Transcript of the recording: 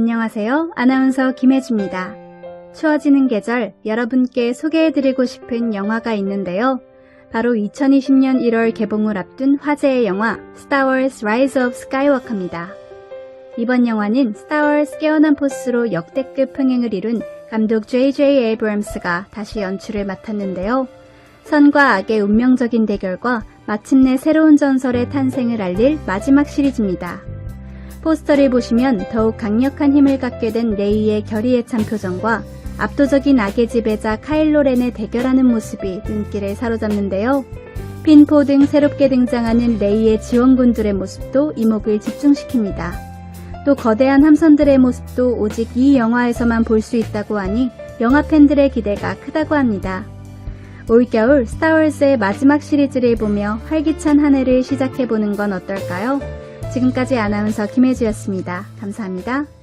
안녕하세요. 아나운서 김혜주입니다. 추워지는 계절 여러분께 소개해드리고 싶은 영화가 있는데요. 바로 2020년 1월 개봉을 앞둔 화제의 영화 스타워즈 라이즈 오브 스카이워커입니다. 이번 영화는 스타워즈 깨어난 포스로 역대급 흥행을 이룬 감독 J.J. 에이브럼스가 다시 연출을 맡았는데요. 선과 악의 운명적인 대결과 마침내 새로운 전설의 탄생을 알릴 마지막 시리즈입니다. 포스터를 보시면 더욱 강력한 힘을 갖게 된 레이의 결의에 찬 표정과 압도적인 악의 지배자 카일로 렌의 대결하는 모습이 눈길을 사로잡는데요. 핀포 등 새롭게 등장하는 레이의 지원군들의 모습도 이목을 집중시킵니다. 또 거대한 함선들의 모습도 오직 이 영화에서만 볼 수 있다고 하니 영화 팬들의 기대가 크다고 합니다. 올겨울 스타워즈의 마지막 시리즈를 보며 활기찬 한 해를 시작해보는 건 어떨까요? 지금까지 아나운서 김혜주였습니다. 감사합니다.